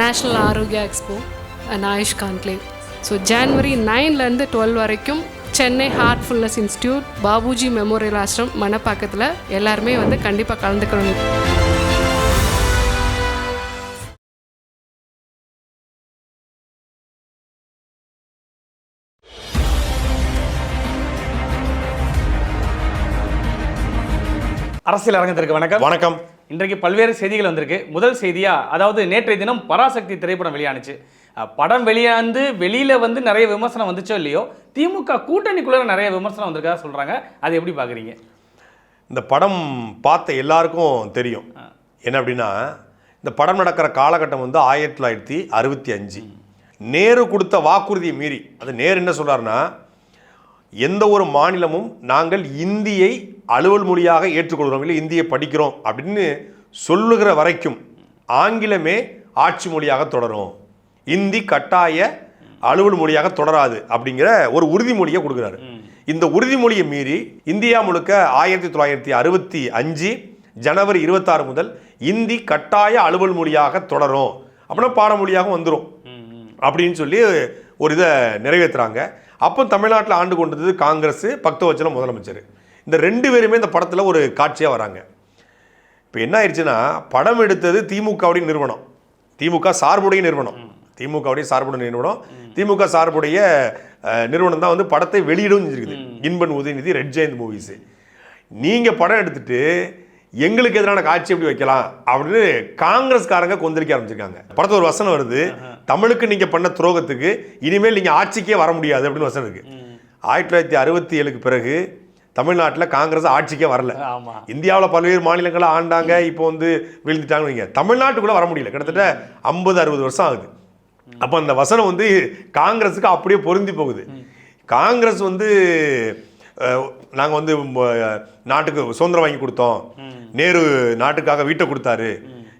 National Arogya expo and AYUSH conclave so January நைன்லேருந்து twelve வரைக்கும் Chennai Heartfulness institute Babuji memorial Ashram மணப்பாக்கத்தில் எல்லாருமே வந்து கண்டிப்பாக கலந்துக்கணும். அரசியல் அரங்கத்திற்கு வணக்கம். வணக்கம். இன்றைக்கு பல்வேறு செய்திகள் வந்திருக்கு. முதல் செய்தியா அதாவது நேற்றைய தினம் பராசக்தி திரைப்படம் வெளியானுச்சு. படம் வெளியாந்து வெளியில வந்து நிறைய விமர்சனம் வந்துச்சோ இல்லையோ திமுக கூட்டணிக்குள்ள நிறைய விமர்சனம் வந்திருக்கா சொல்றாங்க. அதை எப்படி பாக்குறீங்க? இந்த படம் பார்த்த எல்லாருக்கும் தெரியும். என்ன அப்படின்னா இந்த படம் நடக்கிற காலகட்டம் வந்து ஆயிரத்தி தொள்ளாயிரத்தி அறுபத்தி அஞ்சு. நேரு கொடுத்த வாக்குறுதியை மீறி அது நேரு என்ன சொல்றாருன்னா எந்த ஒரு மாநிலமும் நாங்கள் இந்தியை அலுவல் மொழியாக ஏற்றுக்கொள்கிறோம். இல்லை இந்தியை படிக்கிறோம் அப்படின்னு சொல்லுகிற வரைக்கும் ஆங்கிலமே ஆட்சி மொழியாக தொடரும். இந்தி கட்டாய அலுவல் மொழியாக தொடராது அப்படிங்கிற ஒரு உறுதிமொழியை கொடுக்குறாரு. இந்த உறுதிமொழியை மீறி இந்தியா முழுக்க ஆயிரத்தி தொள்ளாயிரத்தி அறுபத்தி அஞ்சு ஜனவரி இருபத்தாறு முதல் இந்தி கட்டாய அலுவல் மொழியாக தொடரும். அப்படின்னா பாடமொழியாக வந்துடும் அப்படின்னு சொல்லி ஒரு இதை நிறைவேற்றுறாங்க அப்போ தமிழ்நாட்டில் ஆண்டு கொண்டது காங்கிரஸ் பக்தவச்சல முதலமைச்சர். இந்த ரெண்டு பேருமே இந்த படத்தில் ஒரு காட்சியாக வராங்க. இப்போ என்ன ஆயிடுச்சுன்னா படம் எடுத்தது திமுகவுடைய நிறுவனம். திமுக சார்புடைய நிறுவனம். திமுகவுடைய சார்புடைய நிறுவனம். திமுக சார்புடைய நிறுவனம் தான் வந்து படத்தை வெளியிடவும் செஞ்சிருக்குது. Inban Udhayanidhi Red Giant Movies நீங்கள் படம் எடுத்துட்டு எங்களுக்கு எதிரான காட்சி எப்படி வைக்கலாம் அப்படின்னு காங்கிரஸ்காரங்க கொந்தளிக்க ஆரம்பிச்சிருக்காங்க. படத்துல ஒரு வசனம் வருது. தமிழுக்கு நீங்க பண்ண துரோகத்துக்கு இனிமேல் நீங்க ஆட்சிக்கே வர முடியாது அப்படின்னு வசனம் இருக்கு. ஆயிரத்தி தொள்ளாயிரத்தி அறுபத்தி ஏழுக்கு பிறகு தமிழ்நாட்டில் காங்கிரஸ் ஆட்சிக்கே வரல. இந்தியாவில் பல்வேறு மாநிலங்களை ஆண்டாங்க இப்போ வந்து விழுந்துட்டாங்க வைங்க. தமிழ்நாட்டுக்குள்ள வர முடியல. கிட்டத்தட்ட ஐம்பது அறுபது வருஷம் ஆகுது. அப்போ அந்த வசனம் வந்து காங்கிரஸுக்கு அப்படியே பொருந்தி போகுது. காங்கிரஸ் வந்து நாங்கள் வந்து நாட்டுக்கு சுதந்திரம் வாங்கி கொடுத்தோம். நேரு நாட்டுக்காக வீட்டை கொடுத்தாரு.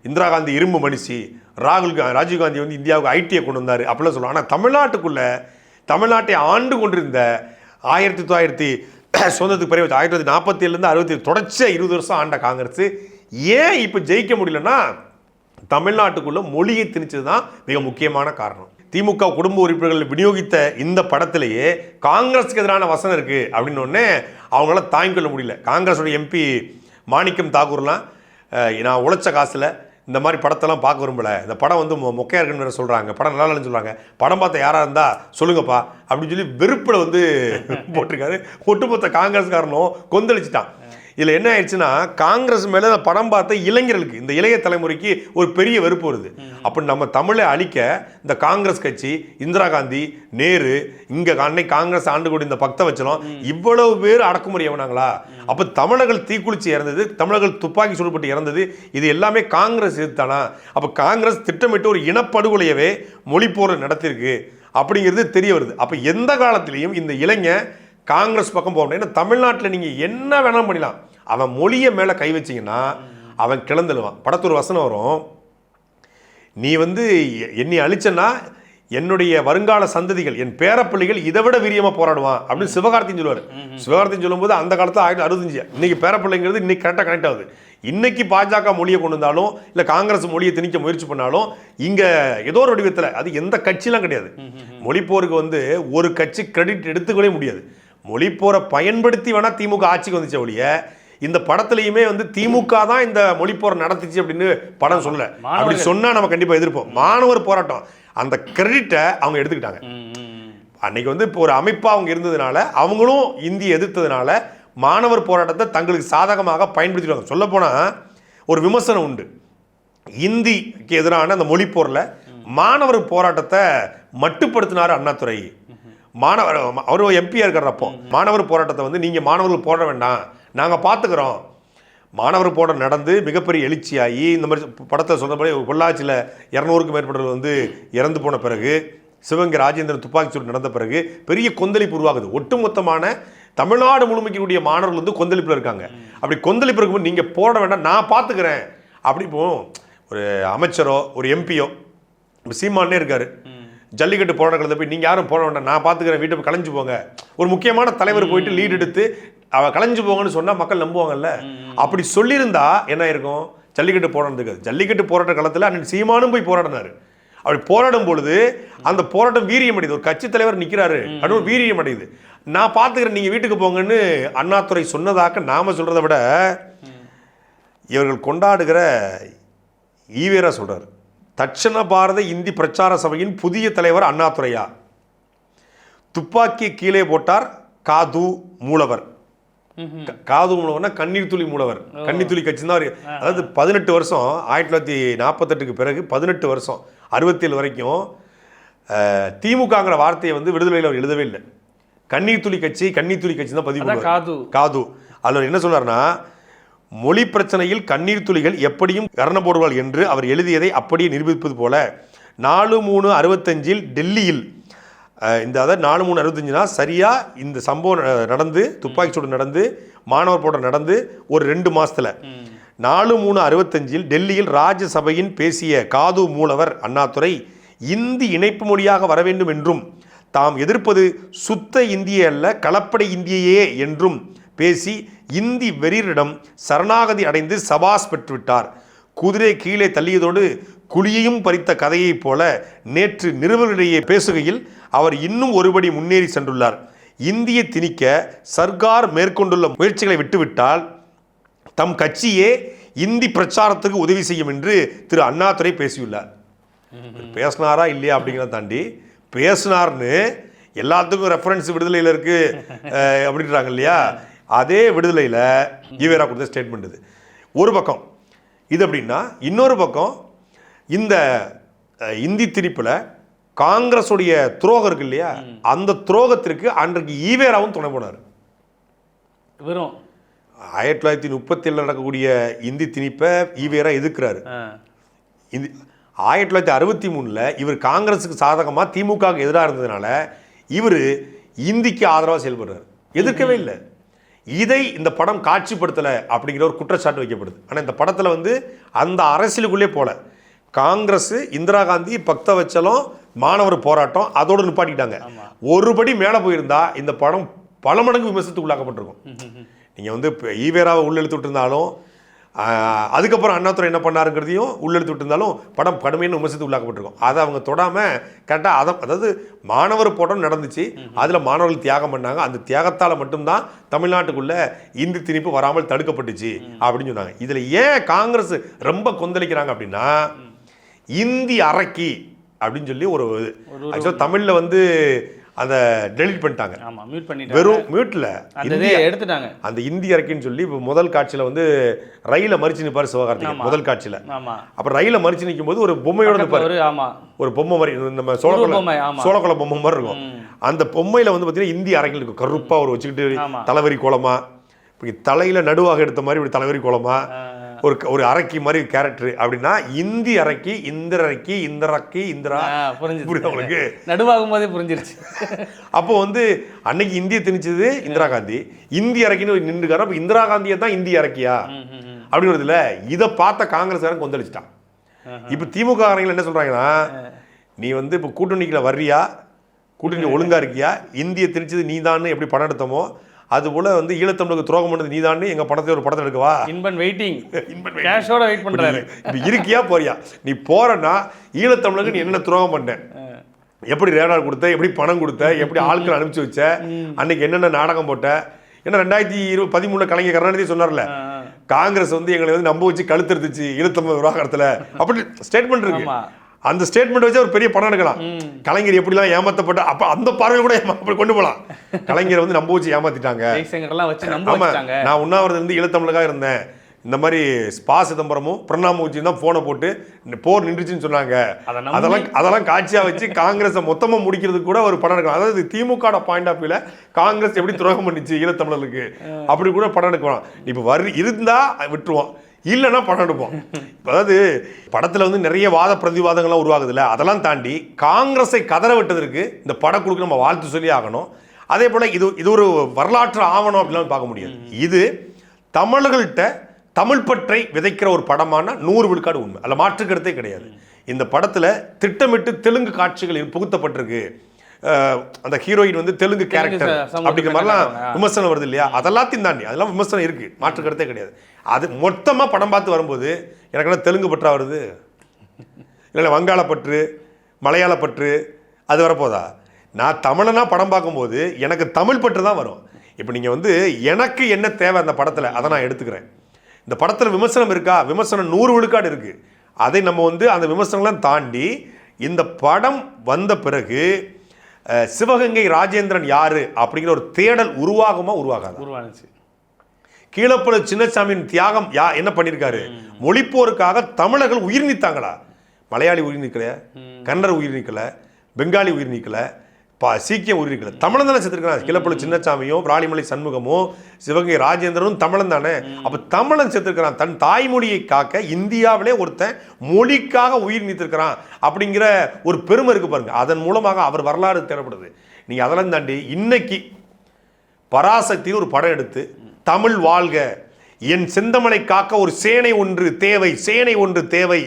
இந்திரா காந்தி இரும்பு மனுஷி. ராகுல் கா ராஜீவ் காந்தி வந்து இந்தியாவுக்கு ஐடியை கொண்டு வந்தார் அப்படிலாம் சொல்லுவாங்க. ஆனால் தமிழ்நாட்டுக்குள்ள தமிழ்நாட்டை ஆண்டு கொண்டிருந்த ஆயிரத்தி தொள்ளாயிரத்தி சுதந்திரத்துக்கு பிறகு ஆயிரத்தி தொள்ளாயிரத்தி நாற்பத்தி ஏழுலேருந்து அறுபத்தி தொடர்ச்சியாக இருபது வருஷம் ஆண்ட காங்கிரஸ். ஏன் இப்போ ஜெயிக்க முடியலன்னா தமிழ்நாட்டுக்குள்ள மொழியை திணிச்சது தான் மிக முக்கியமான காரணம். திமுக குடும்ப உறுப்பினர்கள் விநியோகித்த இந்த படத்திலேயே காங்கிரஸுக்கு எதிரான வசனம் இருக்குது அப்படின்னு உடனே அவங்களால தாங்கிக்கொள்ள முடியல. காங்கிரஸோட எம்பி மாணிக்கம் தாக்கூர்லாம் நான் உழைச்ச காசில் இந்த மாதிரி படத்தெல்லாம் பார்க்க விரும்பல. இந்த படம் வந்து மொ- மொக்கையா இருக்குன்னு வேறு சொல்கிறாங்க படம் நல்லா இல்லைன்னு சொல்கிறாங்க படம் பார்த்த யாராக இருந்தால் சொல்லுங்கப்பா அப்படின்னு சொல்லி வெறுப்பில் வந்து போட்டிருக்காரு. ஒட்டுமொத்த காங்கிரஸ்காரனும் கொந்தளிச்சிட்டான். இதில் என்ன ஆயிடுச்சுன்னா காங்கிரஸ் மேலே படம் பார்த்த இளைஞர்களுக்கு இந்த இளைய தலைமுறைக்கு ஒரு பெரிய வெறுப்பு வருது. அப்போ நம்ம தமிழை அழிக்க இந்த காங்கிரஸ் கட்சி இந்திரா காந்தி நேரு இங்கே அன்னைக்கு காங்கிரஸ் ஆண்டு கூட இந்த பக்த வச்சலம் இவ்வளவு பேர் அடக்குமுறை எவனாங்களா அப்போ தமிழர்கள் தீக்குளிச்சு இறந்தது தமிழர்கள் துப்பாக்கி சுடப்பட்டு இறந்தது இது எல்லாமே காங்கிரஸ் எதிர்த்தானா? அப்போ காங்கிரஸ் திட்டமிட்டு ஒரு இனப்படுகொலையவே மொழிப்போர் நடத்தியிருக்கு அப்படிங்கிறது தெரிய வருது. அப்போ எந்த காலத்திலையும் இந்த இளைஞன் காங்கிரஸ் பக்கம் போகணும் ஏன்னா தமிழ்நாட்டில் நீங்கள் என்ன வேணாலும் பண்ணலாம் அவன் மொழியை மேலே கை வச்சீங்கன்னா அவன் கிளந்துடுவான். படத்து ஒரு வசனம் வரும். நீ வந்து என்னை அழிச்சன்னா என்னுடைய வருங்கால சந்ததிகள் என் பேரப்பிள்ளைகள் இதை விட வீரியமாக போராடுவான் அப்படின்னு சிவகார்த்தின்னு சொல்லுவார். சிவகார்த்தின்னு சொல்லும்போது அந்த காலத்தில் ஆயிரத்தி அறுபத்தஞ்சு இன்னைக்கு பேரப்பிள்ளைங்கிறது இன்னைக்கு கரெக்டாக கனெக்ட் ஆகுது. இன்னைக்கு பாஜக மொழியை கொண்டு வந்தாலும் இல்லை காங்கிரஸ் மொழியை திணிக்க முயற்சி பண்ணாலும் இங்கே ஏதோ ஒரு வடிவத்தில் அது எந்த கட்சிலாம் கிடையாது. மொழிப்போருக்கு வந்து ஒரு கட்சி கிரெடிட் எடுத்துக்கவே முடியாது. மொழிப்போரை பயன்படுத்தி வேணா திமுக ஆட்சிக்கு வந்துச்சு ஒழிய இந்த படத்துலையுமே வந்து திமுக தான் இந்த மொழிப்போரை நடத்துச்சு அப்படின்னு படம் சொல்லல. அப்படி மாணவர்கள். சொன்னா நம்ம கண்டிப்பா எதிர்ப்போம். மாணவர் போராட்டம். அந்த கிரெடிட்டை அவங்க எடுத்துக்கிட்டாங்க. அன்னைக்கு வந்து இப்போ ஒரு அமைப்பா அவங்க இருந்ததுனால அவங்களும் இந்தி எதிர்த்ததுனால மாணவர் போராட்டத்தை தங்களுக்கு சாதகமாக பயன்படுத்திடுவாங்க. சொல்ல ஒரு விமர்சனம் உண்டு. இந்திக்கு எதிரான அந்த மொழிப்போரில் மாணவர் போராட்டத்தை மட்டுப்படுத்தினார் அண்ணாதுரை. மாணவர் அவர் எம்பியா இருக்கிறப்போ மாணவர் போராட்டத்தை வந்து நீங்க மாணவர்கள் போட வேண்டாம். நாங்க பார்த்துக்கிறோம் மாணவர் போராட்டம் நடந்து மிகப்பெரிய எழுச்சியாகி இந்த மாதிரி படத்தை சொன்னபடி பொள்ளாச்சியில் இரநூறுக்கும் மேற்பட்டவர்கள் வந்து இறந்து போன பிறகு சிவகங்கை ராஜேந்திரன் துப்பாக்கி சூடு நடந்த பிறகு பெரிய கொந்தளிப்பு உருவாகுது. ஒட்டுமொத்தமான தமிழ்நாடு முழுமைக்கக்கூடிய மாணவர்கள் வந்து கொந்தளிப்பில் இருக்காங்க. அப்படி கொந்தளிப்பு இருக்கும்போது நீங்கள் போட வேண்டாம் நான் பார்த்துக்கிறேன் அப்படி இப்போ ஒரு அமைச்சரோ ஒரு எம்பியோ இப்போ சீமானே இருக்காரு. ஜல்லிக்கட்டு போராட்டத்தில் போய் நீங்கள் யாரும் போட வேண்டாம். நான் பார்த்துக்கிறேன் வீட்டை கலைஞ்சு போங்க. ஒரு முக்கியமான தலைவர் போயிட்டு லீட் எடுத்து அவ கலைஞ்சு போங்கன்னு சொன்னால் மக்கள் நம்புவாங்கல்ல? அப்படி சொல்லியிருந்தா என்ன இருக்கும் ஜல்லிக்கட்டு போராட்டத்துக்கு ஜல்லிக்கட்டு போராட்ட காலத்தில் அண்ணன் சீமானும் போய் போராடினாரு. அப்படி போராடும் பொழுது அந்த போராட்டம் வீரியம் அடையுது. ஒரு கட்சி தலைவர் நிற்கிறாரு அப்படின்னு ஒரு வீரியம் அடையுது. நான் பார்த்துக்கிறேன் நீங்கள் வீட்டுக்கு போங்கன்னு அண்ணாதுரை சொன்னதாக்க நாம சொல்கிறத விட இவர்கள் கொண்டாடுகிற ஈவேரா சொல்றாரு. தட்சண பாரத இந்தி பிரச்சார சபையின் புதிய தலைவர் அண்ணாதுரையா. துப்பாக்கி கீழே போட்டார் காது மூலவர். காது மூலவர்னா கண்ணீர் துளி மூலவர். கண்ணீர் துளி கட்சி தான் அதாவது பதினெட்டு வருஷம் ஆயிரத்தி தொள்ளாயிரத்தி நாற்பத்தெட்டுக்கு பிறகு பதினெட்டு வருஷம் அறுபத்தேழு வரைக்கும் திமுகங்கிற வார்த்தையை வந்து விடுதலையில் அவர் எழுதவே இல்லை. கண்ணீர் துளி கட்சி கண்ணீர் துளி கட்சி தான் பதிவு. காது. காது. அதில் அவர் என்ன சொல்றாருன்னா மொழி பிரச்சனையில் கண்ணீர் துளிகள் எப்படியும் கரணம் போடுவாள் என்று அவர் எழுதியதை அப்படியே நிரூபிப்பது போல நாலு மூணு அறுபத்தஞ்சில் டெல்லியில் இந்த அதாவது நாலு மூணு அறுபத்தஞ்சுனா சரியாக இந்த சம்பவம் நடந்து துப்பாக்கி சூடு நடந்து மாணவர் போட நடந்து ஒரு ரெண்டு மாசத்துல. நாலு மூணு அறுபத்தஞ்சில் டெல்லியில் ராஜ்யசபையின் பேசிய காது மூலவர் அண்ணாதுரை இந்தி இணைப்பு மொழியாக வர வேண்டும் என்றும் தாம் எதிர்ப்பது சுத்த இந்திய அல்ல கலப்படை இந்தியையே என்றும் பேசி இந்தி வெறியரிடம் சரணாகதி அடைந்து சபாஸ் பெற்றுவிட்டார். குதிரை கீழே தள்ளியதோடு குழியையும் பறித்த கதையைப் போல நேற்று நிருபர்களிடையே பேசுகையில் அவர் இன்னும் ஒருபடி முன்னேறி சென்றுள்ளார். இந்திய திணிக்க சர்க்கார் மேற்கொண்டுள்ள முயற்சிகளை விட்டுவிட்டால் தம் கட்சியே இந்தி பிரச்சாரத்துக்கு உதவி செய்யும் என்று திரு அண்ணாதுரை பேசியுள்ளார். பேசினாரா இல்லையா அப்படிங்கிறத தாண்டி பேசினார்னு எல்லாத்துக்கும் ரெஃபரன்ஸ் விடுதலையில் இருக்கு அஹ், அப்படின்றாங்க இல்லையா? அதே விடுதலையில் ஈவேரா கொடுத்த ஸ்டேட்மெண்ட் இது. ஒரு பக்கம் இது அப்படின்னா இன்னொரு பக்கம் இந்த இந்தி திணிப்பில் காங்கிரஸுடைய துரோகம் இருக்கு இல்லையா? அந்த துரோகத்திற்கு அன்றைக்கு ஈவேராவும் துணை போனார். வெறும். ஆயிரத்தி தொள்ளாயிரத்தி முப்பத்தி ஏழில் நடக்கக்கூடிய இந்தி திணிப்பை ஈவேரா எதிர்க்கிறாரு. இந்த ஆயிரத்தி தொள்ளாயிரத்தி அறுபத்தி மூணில் இவர் காங்கிரஸுக்கு சாதகமாக திமுகவுக்கு எதிராக இருந்ததுனால இவர் இந்திக்கு ஆதரவாக செயல்படுறாரு. எதிர்க்கவே இல்லை. இதை இந்த படம் காட்சிப்படுத்தலை அப்படிங்கிற ஒரு குற்றச்சாட்டு வைக்கப்படுது. ஆனால் இந்த படத்தில் வந்து அந்த அரசியலுக்குள்ளே போல. காங்கிரஸ் இந்திரா காந்தி பக்த வச்சலம் மாணவர் போராட்டம் அதோடு நிப்பாட்டிட்டாங்க. ஒருபடி மேலே போயிருந்தா இந்த படம் பல மடங்கு விமர்சனத்துக்கு உள்ளாக்கப்பட்டிருக்கும். நீங்கள் வந்து ஈவேராவை உள்ளெழுத்து விட்டுருந்தாலும் அதுக்கப்புறம் அண்ணாதுரை என்ன பண்ணாருங்கிறதையும் உள்ளெழுத்து விட்டுருந்தாலும் படம் கடுமையான விமர்சனத்துக்கு உள்ளாக்கப்பட்டிருக்கும். அதை அவங்க தொடாமல் கரெக்டாக அதை அதாவது மாணவர் போட்டம் நடந்துச்சு. அதில் மாணவர்கள் தியாகம் பண்ணாங்க. அந்த தியாகத்தால் மட்டும்தான் தமிழ்நாட்டுக்குள்ள இந்தி திணிப்பு வராமல் தடுக்கப்பட்டுச்சு அப்படின்னு சொன்னாங்க. இதில் ஏன் காங்கிரஸ் ரொம்ப கொந்தளிக்கிறாங்க அப்படின்னா இந்தி அரக்கி அப்படின்னு சொல்லி ஒரு ஆக்சுவலாக தமிழில் வந்து அதை டெலிட் பண்ணிட்டாங்க. ஆமா மியூட் பண்ணிட்டாங்க. வெறும் இதை இந்திய எடுத்துட்டாங்க. அந்த இந்தி அரக்கின்னு சொல்லி இப்போ முதல் காட்சியில் வந்து ரயில மறிச்சு நிற்பார் சிவகார்த்திகேயன். முதல் காட்சியில். ஆமா. அப்புறம் ரயில மறிச்சு நிற்கும் போது ஒரு பொம்மையோட நிற்பார் ஒரு ஆமா. ஒரு பொம்மை மாதிரி நம்ம ஆமா. சோழக்குள்ள பொம்மை மாதிரி இருக்கும். அந்த பொம்மையில வந்து பார்த்தீங்கன்னா இந்தி அரங்கில் இருக்கும். கருப்பா ஒரு வச்சுக்கிட்டு. தலைவரி கோலமா இப்படி தலையில நடுவாக எடுத்த மாதிரி இப்படி தலைவரி கோலமா ஒரு ஒரு அரக்கி மாதிரி கேரக்டர் அப்படின்னா இந்தி அரக்கி இந்திர அரக்கி இந்திரக்கி இந்திரா. புரியுதா உங்களுக்கு நடுவாகும் போதே புரிஞ்சிருச்சு. அப்போ வந்து அன்னைக்கு இந்திய திணிச்சது இந்திரா காந்தி. இந்தி அரக்கின்னு நின்றுக்காரு. அப்போ இந்திரா காந்தியை தான் இந்தி அரக்கியா. அப்படிங்கிறதுல இதை பார்த்த காங்கிரஸ்காரன் கொந்தளிச்சிட்டான். இப்போ திமுக காரங்க என்ன சொல்றாங்கன்னா நீ வந்து இப்போ கூட்டணிக்குள்ள வர்றியா? கூட்டணி ஒழுங்கா இருக்கியா? இந்திய திணிச்சது நீ எப்படி படம் எடுத்தோமோ அது போல வந்து ஈழத்தமிழுக்கு துரோகம் பண்ணது நீ எங்க படத்தை ஒரு படத்தை எடுக்கவா இன்பன் வெயிட்டிங் இன்பன் கேஷோட வெயிட் பண்றாரு. இப்ப இருக்கியா போறியா? நீ போறன்னா ஈழத்தமிழுக்கு நீ என்ன துரோகம் பண்ண? எப்படி ரேடார் கொடுத்த எப்படி பணம் கொடுத்த எப்படி ஆட்கள் அனுப்பிச்சு வச்ச அன்னைக்கு என்னென்ன நாடகம் போட்ட? ஏன்னா ரெண்டாயிரத்தி இருபது பதிமூணுல கலைஞர் கருணாநிதி சொன்னார்ல காங்கிரஸ் வந்து எங்களை வந்து நம்ப வச்சு கழுத்தெடுத்துச்சு ஈழத்தமிழ் விவகாரத்துல. அப்படி ஸ்டேட்மெண்ட் இருக்கு. அந்த ஸ்டேட்மெண்ட் வச்சு ஒரு பெரிய படம் எடுக்கலாம். கலைஞர் எப்படிலாம் ஏமாத்தப்பட்ட அப்ப அந்த பார்வையில் கூட அப்படி கொண்டு போலாம். கலைஞரை வந்து நம்ப வச்சு ஏமாத்திட்டாங்க நான் உண்ணாவிரதம் இருந்து ஈழத்தமிழகாக இருந்தேன். இந்த மாதிரி ஸ்பா சிதம்பரமும் பிரணாம முகர்ஜியும் தான் போனை போட்டு போர் நின்றுச்சுன்னு சொன்னாங்க. அதெல்லாம் அதெல்லாம் காட்சியா வச்சு காங்கிரஸை மொத்தமா முடிக்கிறதுக்கு கூட ஒரு படம் எடுக்கலாம். அதாவது திமுக பாயிண்ட் ஆஃப் வியூல காங்கிரஸ் எப்படி துரோகம் பண்ணிச்சு ஈழத்தமிழர்களுக்கு அப்படி கூட படம் எடுக்கலாம். இப்போ வரி இருந்தா விட்டுருவோம். இல்லைன்னா படம் எடுப்போம். அதாவது படத்துல வந்து நிறைய வாத பிரதிவாதங்கள்லாம் உருவாகுதுல்ல? அதெல்லாம் தாண்டி காங்கிரஸை கதற விட்டதற்கு இந்த படக்குழுக்கு நம்ம வாழ்த்து சொல்லி ஆகணும். அதே போல இது இது ஒரு வரலாற்று ஆவணம் அப்படிலாம் பார்க்க முடியாது. இது தமிழர்கள்ட்ட தமிழ் பற்றை விதைக்கிற ஒரு படமான நூறு விழுக்காடு உண்மை. அதில் மாற்று கருத்தே கிடையாது இந்த படத்துல திட்டமிட்டு தெலுங்கு காட்சிகள் புகுத்தப்பட்டிருக்கு. அந்த ஹீரோயின் வந்து தெலுங்கு கேரக்டர் அப்படிங்கிற மாதிரிலாம். விமர்சனம் வருது இல்லையா? அதெல்லாத்தையும் தாண்டி அதெல்லாம் விமர்சனம் இருக்கு. மாற்று கருத்தே கிடையாது. அது மொத்தமா படம் பார்த்து வரும்போது எனக்கெல்லாம் தெலுங்கு பற்றா வருது? இல்லை வங்காளப்பற்று மலையாள பற்று அது வரப்போதா? நான் தமிழனா படம் பார்க்கும்போது எனக்கு தமிழ் பற்று தான் வரும். இப்போ நீங்கள் வந்து எனக்கு என்ன தேவை அந்த படத்தில்? அதை நான் எடுத்துக்கிறேன். இந்த படத்தில் விமர்சனம் இருக்கா? விமர்சனம் நூறு விழுக்காடு இருக்குது அதை நம்ம வந்து அந்த விமர்சனங்கள்லாம் தாண்டி இந்த படம் வந்த பிறகு சிவகங்கை ராஜேந்திரன் யாரு அப்படிங்கிற ஒரு தேடல் உருவாகுமா உருவாகாதா? உருவானுச்சு. கீழப்பழ சின்னசாமியின் தியாகம் யா என்ன பண்ணியிருக்காரு மொழிப்போருக்காக தமிழர்கள் உயிர் நீத்தாங்களா? மலையாளி உயிர் நீக்கல கன்னடர் உயிர் நீக்கல? பெங்காலி உயிர் நீக்கல? பா சீக்கியம் நீக்கல தமிழன் தானே செத்துருக்கான் கீழப்பழ சின்னசாமியும் பிராணிமலை சண்முகமும் சிவகங்கை ராஜேந்திரனும் தமிழன் தானே. அப்ப தமிழன் செத்துருக்கிறான். தன் தாய்மொழியை காக்க இந்தியாவிலே ஒருத்தன் மொழிக்காக உயிர் நீத்திருக்கிறான் அப்படிங்கிற ஒரு பெருமை இருக்கு பாருங்க. அதன் மூலமாக அவர் வரலாறு தேடப்படுது. நீங்க அதெல்லாம் தாண்டி இன்னைக்கு பராசக்தின்னு ஒரு படம் எடுத்து தமிழ் வாழ்க. என் செந்தமனை காக்க ஒரு சேனை ஒன்று தேவை சேனை ஒன்று தேவை.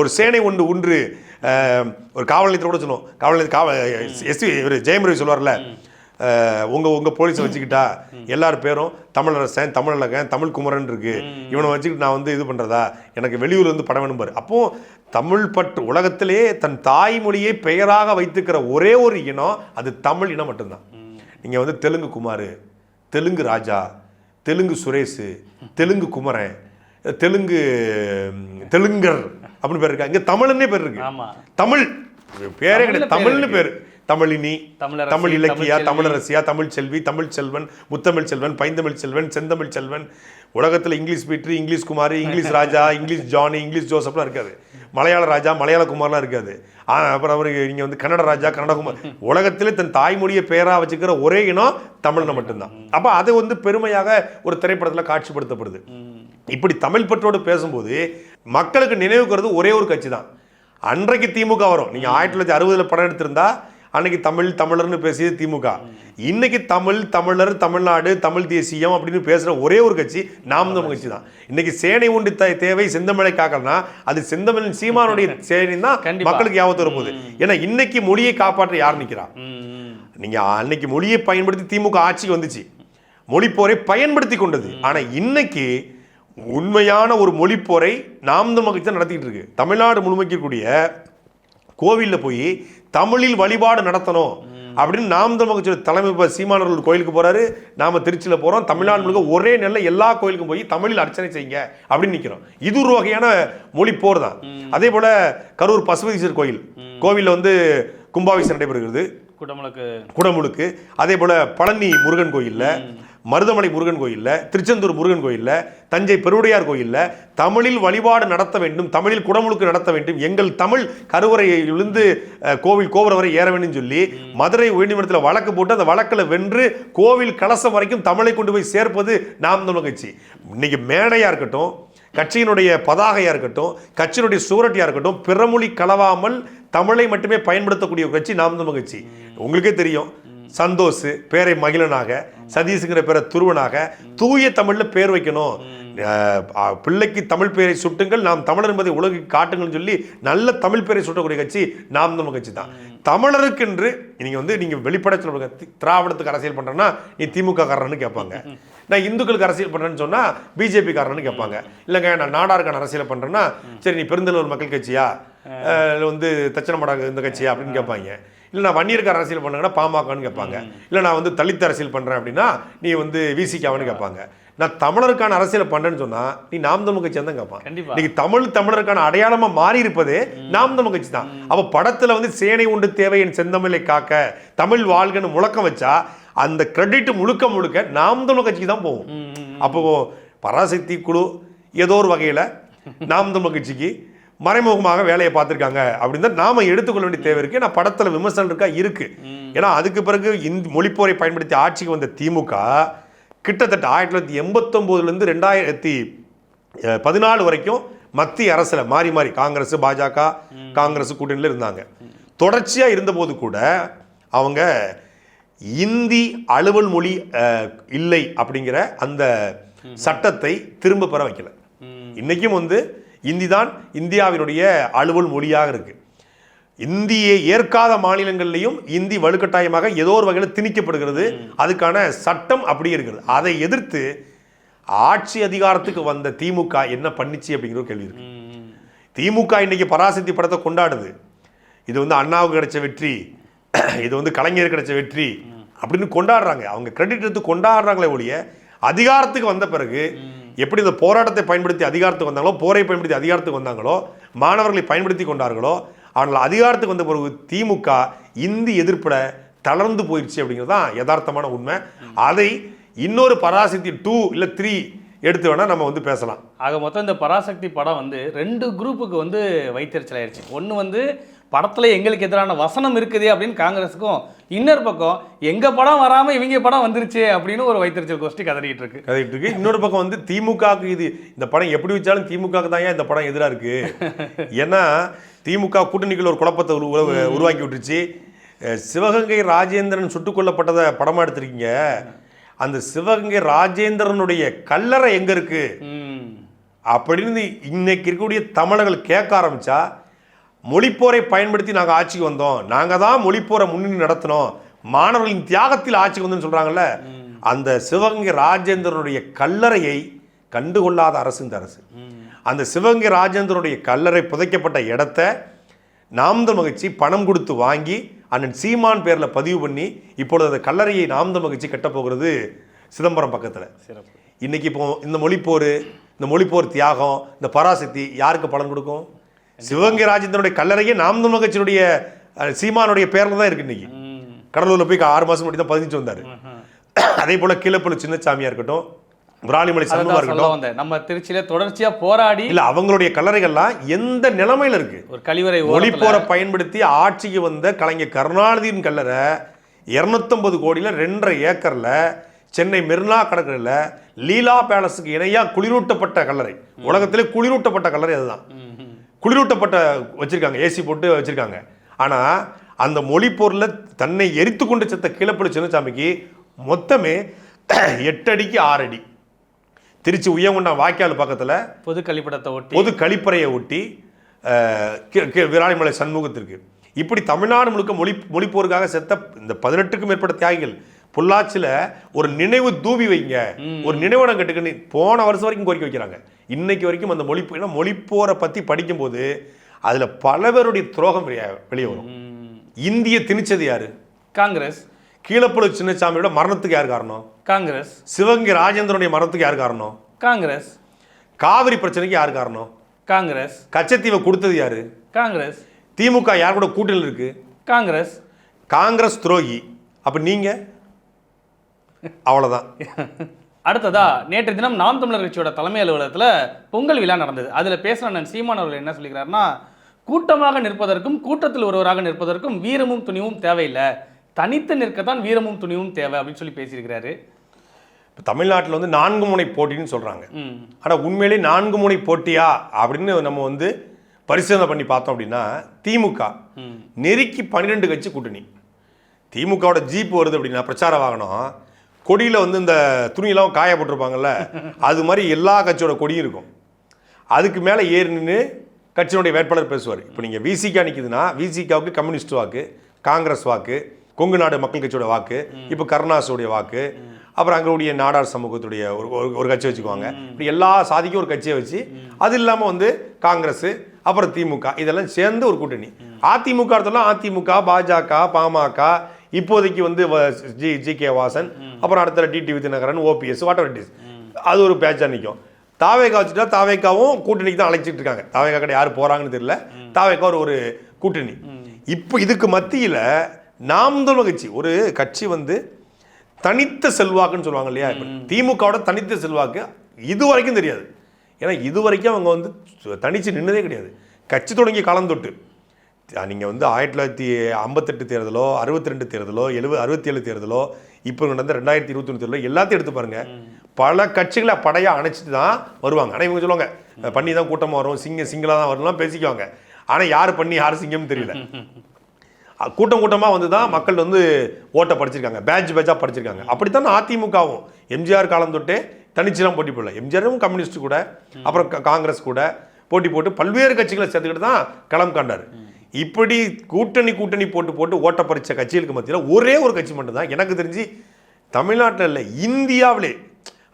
ஒரு சேனை ஒன்று ஒன்று ஒரு காவல் நிலையத்தில் கூட சொல்லுவோம். காவல் நிலையத்தில் காவல் எஸ்பி இவர் ஜெயமுரவி சொல்லுவார்ல உங்கள் உங்கள் போலீஸை வச்சுக்கிட்டா எல்லார் பேரும் தமிழரசன் தமிழகன் தமிழ் குமரன் இருக்கு. இவனை வச்சுக்கிட்டு நான் வந்து இது பண்ணுறதா எனக்கு வெளியூர் வந்து படம் வேணும் பாரு அப்போ தமிழ் பற்று உலகத்திலே தன் தாய்மொழியை பெயராக வைத்துக்கிற ஒரே ஒரு இனம் அது தமிழ் இனம் மட்டும்தான். நீங்கள் வந்து தெலுங்கு குமார் தெலுங்கு ராஜா தெலுங்கு சுரேஷ் தெலுங்கு குமரன் தெலுங்கு தெலுங்கர் அப்படின்னு பேர் இருக்கா? இங்கே தமிழ்னே பேர் இருக்கு. தமிழ். பேரே கிடையாது. தமிழ்னு. பேர். தமிழினி தமிழ் இலக்கியா. தமிழரசியா தமிழ் செல்வி தமிழ் செல்வன் முத்தமிழ் செல்வன் பைந்தமிழ் செல்வன் செந்தமிழ் செல்வன். உலகத்தில் English Peter English Kumari English Raja English Johnny English ஜோசப்லாம் இருக்காது. மலையாள ராஜா மலையாள குமார்லாம் இருக்காது. அப்புறம் அவருக்கு நீங்கள் வந்து கன்னட ராஜா கன்னடகுமார் உலகத்திலே தன் தாய்மொழியை பேராக வச்சுக்கிற ஒரே இனம் தமிழ்ல மட்டும்தான். அப்போ அது வந்து பெருமையாக ஒரு திரைப்படத்தில் காட்சிப்படுத்தப்படுது. இப்படி தமிழ் பற்றோடு பேசும்போது மக்களுக்கு நினைவுக்கிறது ஒரே ஒரு கட்சி தான் அன்றைக்கு திமுக வரும். நீங்க ஆயிரத்தி தொள்ளாயிரத்தி அறுபதுல படம் எடுத்திருந்தா அன்னைக்கு தமிழ் தமிழர்னு பேசியது திமுக. இன்னைக்கு தமிழ் தமிழர் தமிழ்நாடு தமிழ் தேசியம் அப்படின்னு பேசுற ஒரே ஒரு கட்சி நாம் தமிழ் கட்சி தான். இன்னைக்கு சேனை உண்டு தேவை செந்தமிழை காக்கலனா அது செந்தமிழன் சீமானுடைய சேனை தான். மக்களுக்கு ஞாபகத்து வரப்போகுது. ஏன்னா இன்னைக்கு மொழியை காப்பாற்ற யார் நிக்கிறா. நீங்க அன்னைக்கு மொழியை பயன்படுத்தி திமுக ஆட்சிக்கு வந்துச்சு. மொழிப்போரை பயன்படுத்தி கொண்டது. ஆனா இன்னைக்கு உண்மையான ஒரு மொழிப்போரை நாம் தமிழ் தான் நடத்திட்டு இருக்கு. தமிழ்நாடு முழுமைக்கக்கூடிய கோவிலில் போய் தமிழில் வழிபாடு நடத்தணும். அப்படின்னு நாம் தமிழ் கட்சியோட தலைமை இப்போ சீமானவர்கள் கோயிலுக்கு போறாரு. நாம திருச்சியில் போறோம். தமிழ்நாடு முழுக்க ஒரே நெல்ல எல்லா கோயிலுக்கும் போய் தமிழில் அர்ச்சனை செய்யுங்க அப்படின்னு நிற்கிறோம் இது ஒரு வகையான மொழிப்போர் தான். அதே போல கரூர் பசுபதீஸ்வரர் கோயில் கோவிலில் வந்து கும்பாபிஷேகம் நடைபெறுகிறது. குடமுழுக்கு. குடமுழுக்கு. அதே போல பழனி முருகன் கோயில்ல மருதமலை முருகன் கோயிலில் திருச்செந்தூர் முருகன் கோயிலில் தஞ்சை பெருவுடையார் கோயிலில் தமிழில் வழிபாடு நடத்த வேண்டும் தமிழில் குடமுழுக்கு நடத்த வேண்டும் எங்கள் தமிழ் கருவறையை விழுந்து கோவில் கோபுரம் வரை ஏற வேண்டும் சொல்லி மதுரை உயர்நீதிமன்றத்தில் வழக்கு போட்டு அந்த வழக்கில் வென்று கோவில் கலசம் வரைக்கும் தமிழை கொண்டு போய் சேர்ப்பது நாம் தமிழ் கட்சி. இன்னைக்கு மேடையாக இருக்கட்டும் கட்சியினுடைய பதாகையாக இருக்கட்டும் கட்சியினுடைய சூரட்டியாக இருக்கட்டும் பிறமொழி கலவாமல் தமிழை மட்டுமே பயன்படுத்தக்கூடிய ஒரு கட்சி நாம் தமிழ் கட்சி. உங்களுக்கே தெரியும். சந்தோஷ் பேரை மகிழனாக சதீஷுங்கிற பேரை துருவனாக தூய தமிழ்ல பேர் வைக்கணும். பிள்ளைக்கு தமிழ் பேரை சுட்டுங்கள் நாம் தமிழர் என்பதை உலகுக்கு காட்டுங்கள்னு சொல்லி நல்ல தமிழ் பேரை சுட்டக்கூடிய கட்சி நாம் தமிழ் கட்சி தான். தமிழருக்கென்று நீங்க வந்து நீங்க வெளிப்பட சொல்லுங்க திராவிடத்துக்கு அரசியல் பண்றேன்னா நீ திமுக காரன்னு கேட்பாங்க. நான் இந்துக்களுக்கு அரசியல் பண்றேன்னு சொன்னா பிஜேபி காரன்னு கேட்பாங்க. இல்லைங்க நான் நாடாருக்கான அரசியல் பண்றேன்னா சரி நீ பெருந்தலைவர் மக்கள் கட்சியா? இல்ல வந்து தச்சனமடா இந்த கட்சியா? அப்படின்னு கேட்பாங்க. இல்லை நான் வன்னியர்கார அரசியல் பண்ணுங்கன்னா பாமகன்னு கேட்பாங்க. இல்லை நான் வந்து தலித் அரசியல் பண்றேன் அப்படின்னா நீ வந்து விசிகாவன்னு கேட்பாங்க. நான் தமிழருக்கான அரசியல் பண்றேன்னு சொன்னா நீ நாம் தமிழ் கட்சியா தான் கேட்பான். இன்னைக்கு தமிழ் தமிழருக்கான அடையாளமா மாறி இருப்பதே நாம் தமிழ் கட்சி தான். அப்ப படத்துல வந்து சேனை உண்டு தேவை என் செந்தமிழை காக்க தமிழ் வாழ்கன்னு முழக்கம் வச்சா அந்த கிரெடிட் முழுக்க முழுக்க நாம் தமிழ் கட்சிக்கு தான் போகும். அப்போ பராசக்தி குழு ஏதோ ஒரு வகையில நாம் தமிழ் கட்சிக்கு மறைமுகமாக வேலையை பார்த்துருக்காங்க. அப்படின்னு தான் நாம எடுத்துக்கொள்ள வேண்டிய தேவை இருக்கு. நான் படத்துல விமர்சனம் இருக்கா? இருக்கு. ஏன்னா அதுக்கு பிறகு இந்த மொழிப்போரை பயன்படுத்தி ஆட்சிக்கு வந்த திமுக கிட்டத்தட்ட ஆயிரத்தி தொள்ளாயிரத்தி எண்பத்தொம்போதுலேருந்து ரெண்டாயிரத்தி பதினாலு வரைக்கும் மத்திய அரசுல மாறி மாறி காங்கிரஸ் பாஜக காங்கிரஸ் கூட்டணியில் இருந்தாங்க. தொடர்ச்சியா இருந்தபோது கூட அவங்க இந்தி அலுவல் மொழி இல்லை அப்படிங்கிற அந்த சட்டத்தை திரும்ப பெற வைக்கல. இன்னைக்கும் வந்து இந்தி தான் இந்தியாவினுடைய அலுவல் மொழியாக இருக்கு. இந்தியை ஏற்காத மாநிலங்கள்லையும் இந்தி வலுக்கட்டாயமாக ஏதோ ஒரு வகையில் திணிக்கப்படுகிறது. அதுக்கான சட்டம் அப்படியே இருக்கிறது அதை எதிர்த்து ஆட்சி அதிகாரத்துக்கு வந்த திமுக என்ன பண்ணிச்சு அப்படிங்கிற கேள்வி இருக்கு. திமுக இன்னைக்கு பராசக்தி படத்தை கொண்டாடுது. இது வந்து அண்ணாவுக்கு கிடைச்ச வெற்றி இது வந்து கலைஞர் கிடைச்ச வெற்றி அப்படின்னு கொண்டாடுறாங்க. அவங்க கிரெடிட் எடுத்து கொண்டாடுறாங்களே ஒழிய அதிகாரத்துக்கு வந்த பிறகு எப்படி இந்த போராட்டத்தை பயன்படுத்தி அதிகாரத்துக்கு வந்தாங்களோ போரை பயன்படுத்தி அதிகாரத்துக்கு வந்தாங்களோ மாணவர்களை பயன்படுத்தி கொண்டார்களோ ஆனால் அதிகாரத்துக்கு வந்த பிறகு திமுக இந்தி எதிர்ப்பட தளர்ந்து போயிடுச்சு அப்படிங்கிறது தான் யதார்த்தமான உண்மை. அதை இன்னொரு பராசக்தி டூ இல்லை த்ரீ எடுத்து வேணால் நம்ம வந்து பேசலாம். ஆக மொத்தம் இந்த பராசக்தி படம் வந்து ரெண்டு குரூப்புக்கு வந்து வைத்தறிச்சல் ஆயிடுச்சு ஒன்று வந்து படத்தில் எங்களுக்கு எதிரான வசனம் இருக்குது அப்படின்னு காங்கிரஸுக்கும் இன்னொரு பக்கம் எங்கள் படம் வராமல் இவங்க படம் வந்துருச்சு அப்படின்னு ஒரு வைத்தறிச்சல் கோஷ்டி கதறிட்டு இருக்கு. கதைட்டு இருக்கு. இன்னொரு பக்கம் வந்து திமுகவுக்கு இது இந்த படம் எப்படி வச்சாலும் திமுகவுக்கு தான் ஏன் இந்த படம் எதிராக இருக்கு? ஏன்னா திமுக கூட்டணிக்குள்ள ஒரு குழப்பத்தை உரு- உரு- உருவாக்கி விட்டுருச்சு. சிவகங்கை ராஜேந்திரன் சுட்டுக் கொல்லப்பட்டதை படமா எடுத்திருக்கீங்க. அந்த சிவகங்கை ராஜேந்திரனுடைய கல்லறை எங்க இருக்கு? அப்படின்னு இன்னைக்கு இருக்கக்கூடிய தமிழர்கள் கேட்க ஆரம்பிச்சா மொழிப்போரை பயன்படுத்தி நாங்கள் ஆட்சிக்கு வந்தோம். நாங்கள் தான் மொழிப்போரை முன்னணி நடத்தினோம். மாணவர்களின் தியாகத்தில் ஆட்சிக்கு வந்தோம்னு சொல்கிறாங்கல்ல அந்த சிவகங்கை ராஜேந்திரனுடைய கல்லறையை கண்டுகொள்ளாத அரசு இந்த அரசு. அந்த சிவகங்கை ராஜேந்திரனுடைய கல்லறை புதைக்கப்பட்ட இடத்த நாம்தல் மகிழ்ச்சி பணம் கொடுத்து வாங்கி அண்ணன் சீமான் பேரில் பதிவு பண்ணி இப்பொழுது அந்த கல்லறையை நாம்தல் மகிழ்ச்சி கட்டப்போகிறது சிதம்பரம் பக்கத்தில். இன்னைக்கு இப்போ இந்த மொழிப்போர் இந்த மொழிப்போர் தியாகம் இந்த பராசக்தி யாருக்கு பலன் கொடுக்கும்? சிவகங்கை ராஜேந்திரனுடைய கல்லறையே நாம் தமிழ் கட்சியினுடைய சீமானுடைய பேரில் தான் இருக்கு இன்னைக்கு. கடலூர்ல போய் ஆறு மாசம் முன்னாடி தான் பதினஞ்சு வந்தாரு. அதே போல கீழப்பள்ளி சின்னசாமியா இருக்கட்டும் விராலிமலை சண்முகா இருக்கட்டும் நம்ம திருச்சியில தொடர்ச்சியா போராடி இல்ல அவங்களுடைய கல்லறைகள்லாம் எந்த நிலைமையில இருக்கு? ஒரு கழிவறை மொழிப்போரை பயன்படுத்தி ஆட்சிக்கு வந்த கலைஞர் கருணாநிதியின் கல்லறை இரநூத்தம்பது கோடியில ரெண்டரை ஏக்கர்ல சென்னை மெரினா கடற்கரையில் லீலா பேலஸுக்கு இணையா குளிரூட்டப்பட்ட கல்லறை. உலகத்திலே குளிரூட்டப்பட்ட கல்லறை அதுதான். குளிரூட்டப்பட்ட வச்சிருக்காங்க ஏசி போட்டு வச்சிருக்காங்க. ஆனா அந்த மொழிப்போரில் தன்னை எரித்து கொண்டு செத்த கீழப்பள்ளி சின்னசாமிக்கு மொத்தமே எட்டு அடிக்கு ஆறு அடி. திருச்சி உயங்குண்டான் வாய்க்கால் பக்கத்துல பொது கழிப்பிடத்தை ஒட்டி. பொது கழிப்பறையை ஒட்டி விராலிமலை சண்முகத்திற்கு. இப்படி தமிழ்நாடு முழுக்க மொழி மொழிப்போருக்காக செத்த இந்த பதினெட்டுக்கும் மேற்பட்ட தியாகிகள் பொள்ளாச்சியில் ஒரு நினைவு தூவி வைங்க. ஒரு நினைவிடம் கட்டுக்குன்னு போன வருஷம் வரைக்கும் கோரிக்கை வைக்கிறாங்க. இன்னைக்கு வரைக்கும் அந்த மொழி ஏன்னா மொழிப்போரை பற்றி படிக்கும்போது அதில் பல பேருடைய துரோகம் வெளியே வரும். இந்திய திணிச்சது யாரு? காங்கிரஸ். கீழப்புழு சின்னசாமியோட மரணத்துக்கு யார் காரணம்? காங்கிரஸ். சிவகங்கை ராஜேந்திரனுடைய மரணத்துக்கு யார் காரணம்? காங்கிரஸ். காவிரி பிரச்சனைக்கு யார் காரணம்? காங்கிரஸ். கச்சத்தீவை கொடுத்தது யாரு? காங்கிரஸ். திமுக யார் கூட கூட்டணியில் இருக்கு? காங்கிரஸ். காங்கிரஸ் துரோகி. அப்ப நீங்க? அவ்வளவுதான். அடுத்ததா நேற்று தினம் நாம் தமிழர் கட்சியோட தலைமை அலுவலகத்தில் பொங்கல் விழா நடந்தது. அதில் பேசுகிற அண்ணன் சீமான் அவர்கள் என்ன சொல்லிக்கிறாருன்னா கூட்டமாக நிற்பதற்கும் கூட்டத்தில் ஒருவராக நிற்பதற்கும் வீரமும் துணிவும் தேவையில்லை. தனித்து நிற்கத்தான் வீரமும் துணிவும் தேவை அப்படின்னு சொல்லி பேசியிருக்கிறாரு. இப்ப தமிழ்நாட்டுல வந்து நான்கு முனை போட்டின்னு சொல்றாங்க. ம். ஆனா உண்மையிலே நான்கு முனை போட்டியா அப்படின்னு நம்ம வந்து பரிசீலனை பண்ணி பார்த்தோம் அப்படின்னா திமுக நெருக்கி பன்னிரெண்டு கட்சி கூட்டணி. திமுகவோட ஜீப் வருது அப்படின்னா பிரச்சார வாகனம் கொடியில் வந்து இந்த துணியெல்லாம் காய போட்டிருப்பாங்கல்ல அது மாதிரி எல்லா கட்சியோட கொடியும் இருக்கும். அதுக்கு மேலே ஏறி நின்று கட்சியினுடைய வேட்பாளர் பேசுவார். இப்போ நீங்கள் விசிகா நிற்கிதுன்னா விசிகாவுக்கு கம்யூனிஸ்ட் வாக்கு காங்கிரஸ் வாக்கு கொங்கு நாடு மக்கள் கட்சியோட வாக்கு இப்போ கருணாஸுடைய வாக்கு அப்புறம் அங்களுடைய நாடார் சமூகத்துடைய ஒரு ஒரு- ஒரு கட்சி வச்சுக்குவாங்க. இப்படி எல்லா சாதிக்கும் ஒரு கட்சியை வச்சு அது இல்லாமல் வந்து காங்கிரஸ் அப்புறம் திமுக இதெல்லாம் சேர்ந்து ஒரு கூட்டணி. அதிமுக இடத்துலாம் அதிமுக பாஜக பாமக இப்போதைக்கு வந்து ஜி ஜி கே வாசன் அப்புறம் அடுத்த TTV Dhinakaran OPS whatever it is அது ஒரு பேட்சாக நிற்கும் தாவேக்கா வச்சுட்டா தாவேக்காவும் கூட்டணிக்கு தான் அழைச்சிட்டு இருக்காங்க. தாவேக்கா கடை யார் போறாங்கன்னு தெரியல. தாவேக்கா ஒரு ஒரு கூட்டணி. இப்போ இதுக்கு மத்தியில் நாம் தமிழ் கட்சி ஒரு கட்சி வந்து தனித்த செல்வாக்குன்னு சொல்லுவாங்க இல்லையா? இப்போ திமுகவோட தனித்த செல்வாக்கு இது வரைக்கும் தெரியாது. ஏன்னா இது வரைக்கும் அவங்க வந்து தனிச்சு நின்னதே கிடையாது. கட்சி தொடங்கிய காலம் தொட்டு. நீங்கள் வந்து ஆயிரத்தி தொள்ளாயிரத்தி ஐம்பத்தெட்டு தேர்தலோ அறுபத்தி ரெண்டு தேர்தலோ எழுபது அறுபத்தி ஏழு தேர்தலோ இப்போ நடந்த ரெண்டாயிரத்தி இருபத்தொன்று தேர்தலோ எல்லாத்தையும் எடுத்து பாருங்க. பல கட்சிகளை படையாக அணைச்சிட்டு தான் வருவாங்க. ஆனால் இவங்க சொல்லுவாங்க பண்ணி தான் கூட்டமாக வரும் சிங்க சிங்களாக தான் வரும்லாம் பேசிக்குவாங்க. ஆனால் யார் பண்ணி யார் சிங்கம்னு தெரியல. கூட்டம் கூட்டமாக வந்து தான் மக்கள் வந்து ஓட்டை படிச்சிருக்காங்க பேட்ச் பேட்சாக படிச்சிருக்காங்க. அப்படித்தான் அதிமுகவும். எம்ஜிஆர் காலம் தொட்டே தனிச்சுலாம் போட்டி போடல. எம்ஜிஆரும் கம்யூனிஸ்ட் கூட அப்புறம் காங்கிரஸ் கூட போட்டி போட்டு பல்வேறு கட்சிகளை சேர்த்துக்கிட்டு தான் களம் காண்டார். இப்படி கூட்டணி கூட்டணி போட்டு போட்டு ஓட்ட பறித்த கட்சிகளுக்கு மத்தியில் ஒரே ஒரு கட்சி மட்டும்தான். எனக்கு தெரிஞ்சு தமிழ்நாட்டில் இல்லை இந்தியாவிலே.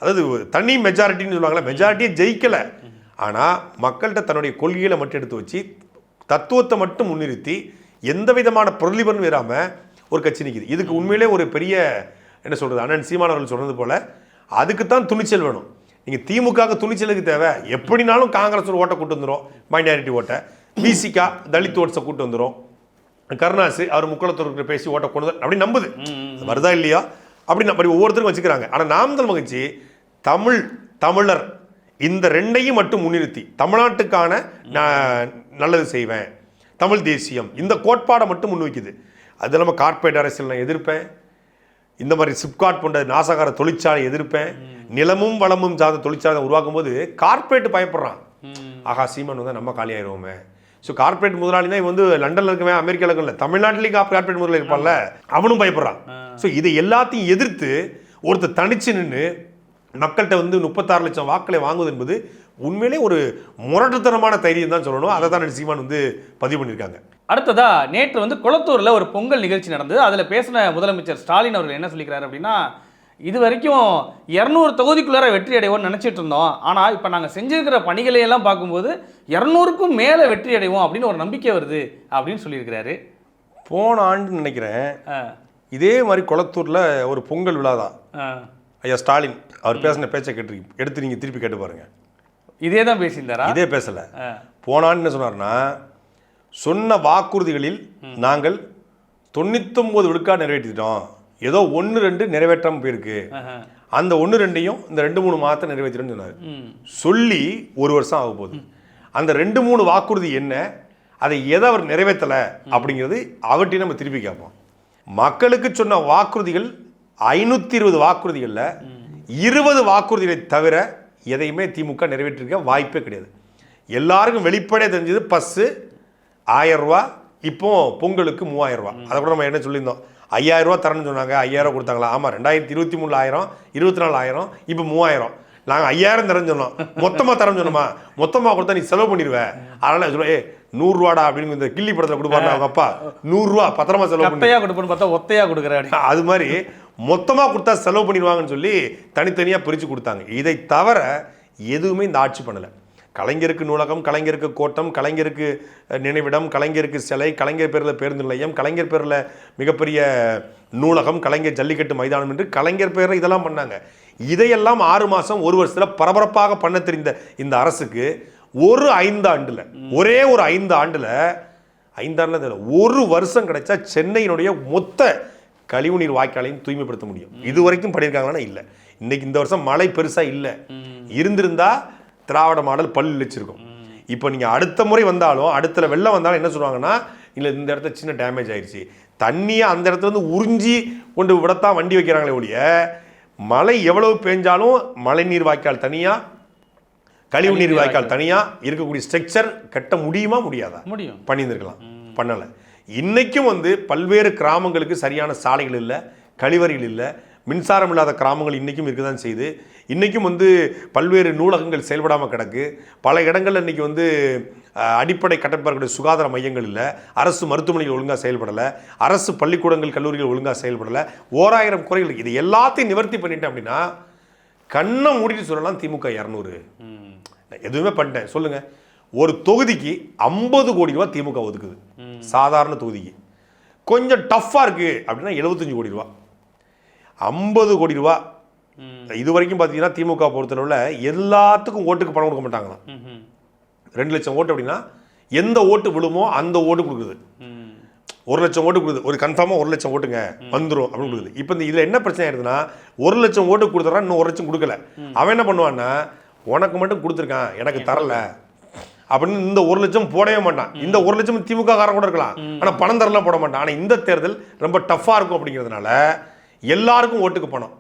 அதாவது தனி மெஜாரிட்டின்னு சொல்லுவாங்களா மெஜாரிட்டியே ஜெயிக்கலை. ஆனால் மக்கள்கிட்ட தன்னுடைய கொள்கைகளை மட்டும் எடுத்து வச்சு தத்துவத்தை மட்டும் முன்னிறுத்தி எந்த விதமான பிரதிபலனும் இராம ஒரு கட்சி நிற்கிது இதுக்கு உண்மையிலே ஒரு பெரிய என்ன சொல்கிறது அண்ணன் சீமான் அவர்கள் சொன்னது போல் அதுக்கு தான் துணிச்சல் வேணும். நீங்கள் திமுக துணிச்சலுக்கு தேவை. எப்படினாலும் காங்கிரஸ் ஓட்டை கூட்டு வந்துடும் மைனாரிட்டி ஓட்டை. பிசிகா தலித் ஓட்ஸை கூட்டு வந்துரும். கருணாசு அவர் முக்குளத்தூருக்கு பேசி ஓட்ட கொண்டு வந்து- அப்படி நம்புது. வருதா இல்லையா? அப்படி அப்படி ஒவ்வொருத்தரும் வச்சுக்கிறாங்க. ஆனா நாம் மகிழ்ச்சி தமிழ் தமிழர் இந்த ரெண்டையும் மட்டும் முன்னிறுத்தி தமிழ்நாட்டுக்கான நான் நல்லது செய்வேன். தமிழ் தேசியம் இந்த கோட்பாடை மட்டும் முன்வைக்குது அது இல்லாமல் கார்ப்பரேட் அரசியல் நான் எதிர்ப்பேன். இந்த மாதிரி சிப்காட் போன்ற நாசகார தொழிற்சாலை எதிர்ப்பேன். நிலமும் வளமும் சார்ந்த தொழிற்சாலை உருவாக்கும் போது கார்ப்பரேட் பயப்படுறான். ஆஹா சீமான் வந்தால் நம்ம காலியாயிருவோமே. ஸோ கார்ப்பரேட் முதலாளினா இவன் வந்து லண்டன்ல இருக்கவன் அமெரிக்காவில் இருக்கல தமிழ்நாட்டிலேயும் கார்ப்பரேட் முதலாளி இருப்பான்ல அவனும் பயப்படுறான். ஸோ இதை எல்லாத்தையும் எதிர்த்து ஒருத்தர் தனிச்சு நின்று மக்கள்கிட்ட வந்து முப்பத்தாறு லட்சம் வாக்களை வாங்குவது என்பது உண்மையிலே ஒரு முரட்டுத்தனமான தைரியம் தான் சொல்லணும். அதை தான் சீமான் வந்து பதிவு பண்ணியிருக்காங்க. அடுத்ததா நேற்று வந்து குளத்தூர்ல ஒரு பொங்கல் நிகழ்ச்சி நடந்தது. அதுல பேசின முதலமைச்சர் ஸ்டாலின் அவர்கள் என்ன சொல்லிக்கிறாரு அப்படின்னா இது வரைக்கும் இரநூறு தொகுதிக்குள்ளார வெற்றி அடைவோம்னு நினைச்சிட்டு இருந்தோம். ஆனா இப்ப நாங்க செஞ்சிருக்கிற பணிகளை எல்லாம் பார்க்கும்போது இரநூறுக்கும் மேல வெற்றி அடைவோம் அப்படின்னு ஒரு நம்பிக்கை வருது அப்படின்னு சொல்லியிருக்கிறாரு. போன ஆண்டு நினைக்கிறேன். இதே மாதிரி குளத்தூர்ல ஒரு பொங்கல் விழா தான். ஐயா ஸ்டாலின் அவர் பேசின பேச்சை கேட்டு எடுத்து நீங்க திருப்பி கேட்டு பாருங்க. இதே தான் பேசியிருந்தாரா? இதே பேசல. ஆ. போன ஆண்டு என்ன சொன்னார்னா சொன்ன வாக்குறுதிகளில் நாங்கள் தொண்ணூத்தொம்பது விழுக்காடு நிறைவேற்றிட்டோம். ஏதோ ஒன்று ரெண்டு நிறைவேற்றாம போயிருக்கு. அந்த ஒன்று ரெண்டையும் இந்த ரெண்டு மூணு மாதத்தை நிறைவேற்றிட்டோம்னு சொன்னார். சொல்லி ஒரு வருஷம் ஆக போகுது. அந்த ரெண்டு மூணு வாக்குறுதி என்ன? அதை எதை அவர் நிறைவேற்றலை? அப்படிங்கிறது அவர்கிட்ட நம்ம திருப்பி கேட்போம். மக்களுக்கு சொன்ன வாக்குறுதிகள் ஐநூற்றி இருபது வாக்குறுதிகளில் இருபது வாக்குறுதிகளை தவிர எதையுமே திமுக நிறைவேற்றிருக்க வாய்ப்பே கிடையாது. எல்லாருக்கும் வெளிப்படையாக தெரிஞ்சது பஸ்ஸு ஆயிரம் ரூபா இப்போ பொங்கலுக்கு மூவாயிரம் ரூபா. அதை கூட நம்ம என்ன சொல்லியிருந்தோம்? ஐயாயிரம் ரூபா தரேன்னு சொன்னாங்க ஐயாயிரம் கொடுத்தாங்களா? ஆமாம் ரெண்டாயிரத்தி இருபத்தி மூணு ஆயிரம் இருபத்தி நாலு ஆயிரம் இப்போ மூவாயிரம். நாங்கள் ஐயாயிரம் தரேன்னு சொன்னோம். மொத்தமாக தரேன்னு சொன்னோமா? மொத்தமாக கொடுத்தா நீ செலவு பண்ணிடுவேன் அதனால சொல்லுவோம் ஏ நூறுரூவாடா அப்படின்னு இந்த கிள்ளி படத்தில் கொடுப்பாரு அவங்க அப்பா. நூறுரூவா பத்திரமா செலவு கத்தையா கொடுப்போன்னு பார்த்தா ஒத்தையா கொடுக்குறாரு அது மாதிரி மொத்தமாக கொடுத்தா செலவு பண்ணிடுவாங்கன்னு சொல்லி தனித்தனியாக பிரித்து கொடுத்தாங்க. இதை தவிர எதுவுமே இந்த ஆட்சி பண்ணலை. கலைஞருக்கு நூலகம் கலைஞருக்கு கோட்டம் கலைஞருக்கு நினைவிடம் கலைஞருக்கு சிலை கலைஞர் பேரில் பேருந்து நிலையம் கலைஞர் பேரில் மிகப்பெரிய நூலகம் கலைஞர் ஜல்லிக்கட்டு மைதானம் என்று கலைஞர் பேரில் இதெல்லாம் பண்ணாங்க. இதையெல்லாம் ஆறு மாதம் ஒரு வருஷத்தில் பரபரப்பாக பண்ண தெரிந்த இந்த அரசுக்கு ஒரு ஐந்து ஆண்டில் ஒரே ஒரு ஐந்து ஆண்டில் ஐந்தாண்டுல தெரியல ஒரு வருஷம் கிடைச்சா சென்னையினுடைய மொத்த கழிவுநீர் வாய்க்காலையும் தூய்மைப்படுத்த முடியும். இது வரைக்கும் பண்ணியிருக்காங்கன்னா இல்லை. இன்னைக்கு இந்த வருஷம் மழை பெருசா இல்லை. இருந்திருந்தா திராவிட மாடல் பல் இழிச்சிருக்கும் இப்போ நீங்க அடுத்த முறை வந்தாலும் அடுத்த வெள்ளம் வந்தாலும் என்ன சொல்லுவாங்கன்னா இல்லை இந்த இடத்துல சின்ன டேமேஜ் ஆயிடுச்சு தண்ணியை அந்த இடத்துல இருந்து உறிஞ்சி கொண்டு விடத்தான் வண்டி வைக்கிறாங்களே ஒழிய மழை எவ்வளவு பெஞ்சாலும் மழைநீர் வாய்க்கால் தனியா கழிவுநீர் வாய்க்கால் தனியா இருக்கக்கூடிய ஸ்ட்ரக்சர் கட்ட முடியுமா முடியாதா? முடியும். பண்ணியிருந்திருக்கலாம். பண்ணலை. இன்னைக்கும் வந்து பல்வேறு கிராமங்களுக்கு சரியான சாலைகள் இல்லை கழிவறைகள் இல்லை மின்சாரம் இல்லாத கிராமங்கள் இன்றைக்கும் இருக்க தான் செய்யுது. இன்றைக்கும் வந்து பல்வேறு நூலகங்கள் செயல்படாமல் கிடக்கு. பல இடங்கள்ல இன்னைக்கு வந்து அடிப்படை கட்டமைப்பாளர்களுடைய சுகாதார மையங்கள் இல்லை. அரசு மருத்துவமனைகள் ஒழுங்காக செயல்படலை. அரசு பள்ளிக்கூடங்கள் கல்லூரிகள் ஒழுங்காக செயல்படலை. ஓராயிரம் குறைகள். இது எல்லாத்தையும் நிவர்த்தி பண்ணிட்டேன் அப்படின்னா கண்ணை மூடிட்டு சொல்லலாம் திமுக இரநூறு. எதுவுமே பண்ணிட்டேன். சொல்லுங்க. ஒரு தொகுதிக்கு ஐம்பது கோடி ரூபா திமுக ஒதுக்குது. சாதாரண தொகுதிக்கு. கொஞ்சம் டஃப்பாக இருக்கு அப்படின்னா எழுபத்தஞ்சு கோடி ரூபா. ஐம்பது கோடி ரூபா. இது வரைக்கும் பார்த்தீங்கன்னா திமுக பொறுத்தளவில் எல்லாத்துக்கும் ஓட்டுக்கு பணம் கொடுக்க மாட்டாங்களாம். ரெண்டு லட்சம் ஓட்டு அப்படின்னா எந்த ஓட்டு விழுமோ அந்த ஓட்டு கொடுக்குது. ஒரு லட்சம் ஓட்டு கொடுக்குது. ஒரு கன்ஃபார்மாக ஒரு லட்சம் ஓட்டுங்க வந்துடும் அப்படின்னு கொடுக்குது. இப்போ இந்த இதில் என்ன பிரச்சனை ஆயிருதுன்னா ஒரு லட்சம் ஓட்டு கொடுத்துறான் இன்னும் ஒரு லட்சம் கொடுக்கல. அவன் என்ன பண்ணுவான்னா உனக்கு மட்டும் கொடுத்துருக்கான் எனக்கு தரல. அப்படின்னு இந்த ஒரு லட்சம் போடவே மாட்டான். இந்த ஒரு லட்சம் திமுக காரன் கூட இருக்கலாம். ஆனால் பணம் தரலாம் போட மாட்டான். ஆனால் இந்த தேர்தல் ரொம்ப டஃப்பாக இருக்கும் அப்படிங்கிறதுனால எல்லாருக்கும் ஓட்டுக்கு பணம்.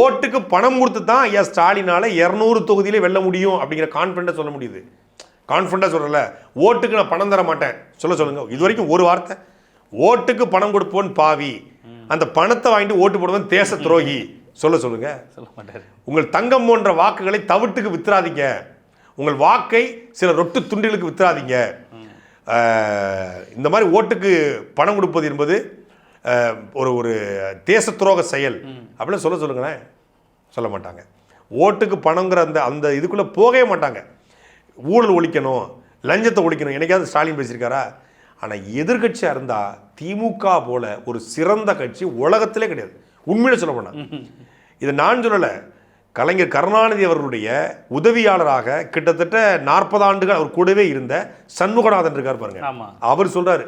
ஓட்டுக்கு பணம் கொடுத்து தான் ஐயா ஸ்டாலினால இரநூறு தொகுதியிலே வெல்ல முடியும் அப்படிங்கிற கான்ஃபிடண்ட்டாக சொல்ல முடியுது. கான்ஃபிடண்ட்டாக சொல்லல. ஓட்டுக்கு நான் பணம் தர மாட்டேன். சொல்ல சொல்லுங்க. இது வரைக்கும் ஒரு வார்த்தை. ஓட்டுக்கு பணம் கொடுப்போன் பாவி. அந்த பணத்தை வாங்கிட்டு ஓட்டு போடுவன் தேச துரோகி. சொல்ல சொல்லுங்க. சொல்ல மாட்டாரு. உங்கள் தங்கம் போன்ற வாக்குகளை தவிட்டுக்கு வித்துறாதீங்க. உங்கள் வாக்கை சில ரொட்டு துண்டுகளுக்கு வித்துறாதீங்க. இந்த மாதிரி ஓட்டுக்கு பணம் கொடுப்பது என்பது ஒரு ஒரு தேச துரோக செயல் அப்படின்னு சொல்ல சொல்லுங்களேன். சொல்ல மாட்டாங்க. ஓட்டுக்கு பணங்கிற அந்த அந்த இதுக்குள்ளே போகவே மாட்டாங்க. ஊழல் ஒழிக்கணும் லஞ்சத்தை ஒழிக்கணும். என்னைக்காவது ஸ்டாலின் பேசியிருக்காரா? ஆனால் எதிர்க்கட்சியாக இருந்தால் திமுக போல ஒரு சிறந்த கட்சி உலகத்திலே கிடையாது. உண்மையில சொல்ல போனா. இதை நான் சொல்லலை. கலைஞர் கருணாநிதி அவர்களுடைய உதவியாளராக கிட்டத்தட்ட நாற்பது ஆண்டுகள் அவர் கூடவே இருந்த சண்முகநாதன் இருக்கார் பாருங்க. அவர் சொல்றாரு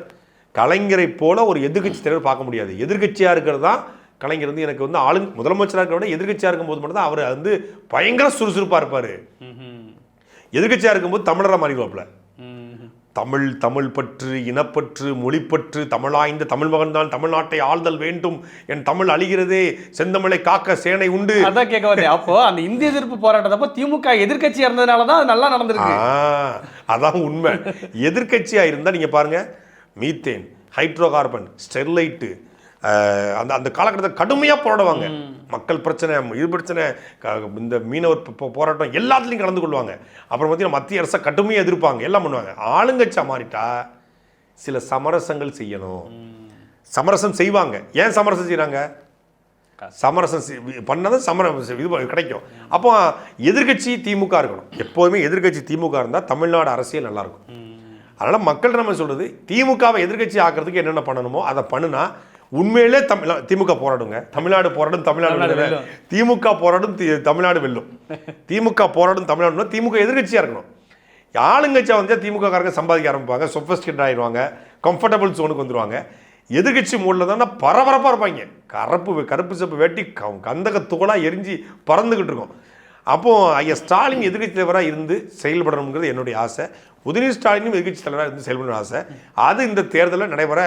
கலைஞரை போல ஒரு எதிர்க்கட்சி தலைவர் பார்க்க முடியாது. எதிர்க்கட்சியாக இருக்கிறது தான் கலைஞர் வந்து எனக்கு வந்து ஆளு முதலமைச்சராக இருக்கிற விட எதிர்க்கட்சியாக இருக்கும்போது மட்டும் தான் அவர் வந்து பயங்கர சுறுசுறுப்பாக இருப்பார். எதிர்க்கட்சியாக இருக்கும்போது தமிழரை மாறிடுவாப்புல தமிழ் தமிழ் பற்று இனப்பற்று மொழிப்பற்று தமிழாய்ந்த தமிழ் மகன் தான் தமிழ்நாட்டை ஆள்தல் வேண்டும். என் தமிழ் அழிகிறதே செந்தமிழை காக்க சேனை உண்டு. அதான் கேட்க வந்தேன். அப்போ அந்த இந்திய எதிர்ப்பு போராட்டத்தப்போ திமுக எதிர்க்கட்சியா இருந்ததுனால தான் அது நல்லா நடந்திருக்கு. அதான் உண்மை. எதிர்க்கட்சியா இருந்தா நீங்க பாருங்க மீத்தேன் ஹைட்ரோ கார்பன் ஸ்டெர்லைட்டு அந்த அந்த காலகட்டத்தில் கடுமையாக போராடுவாங்க. மக்கள் பிரச்சனை இது பிரச்சனை க- இந்த மீனவர் போராட்டம் எல்லாத்துலேயும் கலந்து கொள்வாங்க. அப்புறம் பார்த்தீங்கன்னா மத்திய அரசை கடுமையாக எதிர்ப்பாங்க. எல்லாம் பண்ணுவாங்க. ஆளுங்கட்சியாக மாறிட்டா சில சமரசங்கள் செய்யணும். சமரசம் செய்வாங்க. ஏன் சமரசம் செய்கிறாங்க சமரசம் செய்- பண்ணாதான் சமரசம் இது கிடைக்கும். அப்போ எதிர்க்கட்சி திமுக இருக்கணும். எப்போதுமே எதிர்க்கட்சி திமுக இருந்தால் தமிழ்நாடு அரசியல் நல்லாயிருக்கும் அதனால மக்கள் நம்ம சொல்றது திமுகவை எதிர்க்கட்சி ஆக்கிறதுக்கு என்னென்ன பண்ணணுமோ அதை பண்ணுனா உண்மையிலே தமிழ் திமுக போராடுங்க. தமிழ்நாடு போராடும் தமிழ்நாடு. திமுக போராடும் தி- தமிழ்நாடு வெல்லும். திமுக போராடும் தமிழ்நாடு திமுக எதிர்க்கட்சியா இருக்கணும். ஆளுங்கட்சியா வந்து திமுக காரங்க சம்பாதிக்க ஆரம்பிப்பாங்க சொஃபஸ்டிகேட் ஆயிடுவாங்க கம்ஃபர்டபுள் ஜோனுக்கு வந்துருவாங்க. எதிர்க்கட்சி மூடில் தானே பரபரப்பாக இருப்பாங்க. கருப்பு கருப்பு செப்பு வெட்டி கந்தக துகளா எரிஞ்சு பறந்துக்கிட்டு இருக்கும். அப்போ ஐயா ஸ்டாலின் எதிர்க்கட்சி தலைவராக இருந்து செயல்படணுங்கிறது என்னுடைய ஆசை. உதயநிதி ஸ்டாலினும் எதிர்க்கட்சி தலைவராக இருந்து செயல்படணும் ஆசை. அது இந்த தேர்தலில் நடைபெற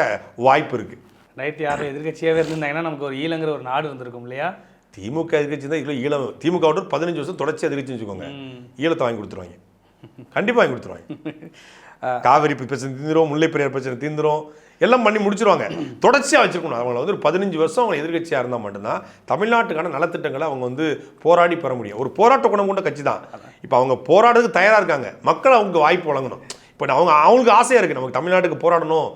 வாய்ப்பு இருக்கு. ரெண்டாயிரத்தி ஆறு எதிர்க்கட்சியாவே இருந்திருந்தாங்கன்னா நமக்கு ஒரு ஈழங்கிற ஒரு நாடு இருந்திருக்கும் இல்லையா? திமுக எதிர்க்கட்சி தான் இதில் ஈழம். திமுக விட்டு பதினஞ்சு வருஷம் தொடர்ச்சி எதிர்க்கட்சி வச்சுக்கோங்க. ஈழத்தை வாங்கி கொடுத்துருவாங்க. கண்டிப்பாக வாங்கி கொடுத்துருவாங்க. காவிரி பிரச்சனை தீந்துரும் முல்லை பெரியார் பிரச்சனை தீந்துரும். எல்லாம் பண்ணி முடிச்சிருவாங்க. தொடர்ச்சியாக வச்சிருக்கணும். அவங்கள வந்து ஒரு பதினஞ்சு வருஷம் அவங்க எதிர்க்கட்சியாக இருந்தால் மட்டும்தான் தமிழ்நாட்டுக்கான நலத்திட்டங்களை அவங்க வந்து போராடி பெற முடியும். ஒரு போராட்ட குணம் கொண்ட கட்சி தான். இப்போ அவங்க போராடுறதுக்கு தயாராக இருக்காங்க. மக்கள் அவங்க வாய்ப்பு வழங்கணும். இப்போ அவங்க அவங்களுக்கு ஆசையாக இருக்குது நமக்கு தமிழ்நாட்டுக்கு போராடணும்.